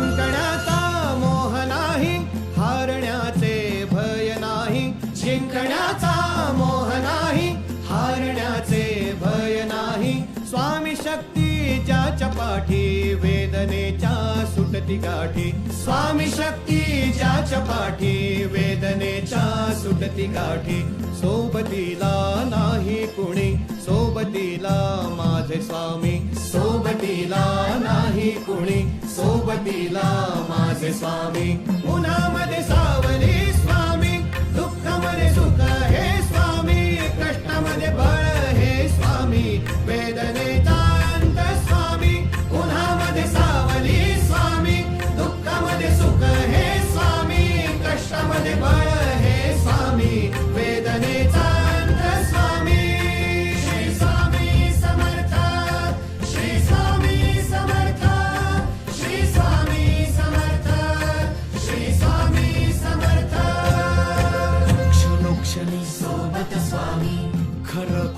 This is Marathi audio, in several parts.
जिंकण्याचा मोह नाही हारण्याचे भय नाही. जिंकण्याचा मोह नाही हारण्याचे भय नाही. स्वामी शक्तीच्या चपाठी वेदनेच्या सुटती गाठी. स्वामी शक्तीच्या चपाठी वेदनेच्या सुटती गाठी. सोबतीला नाही कुणी सोबतीला माझे स्वामी. सोबतीला कुणी सोबतीला माझे स्वामी. उन्हामध्ये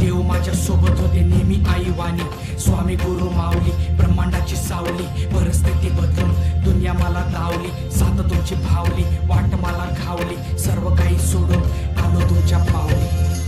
देव माझ्या सोबत होते नेहमी आई वाणी स्वामी गुरु माऊली ब्रह्मांडाची सावली परिस्थिती बदलून दुनिया मला धावली सात तुमची भावली वाट मला घावली सर्व काही सोडून आलो तुमच्या पावली.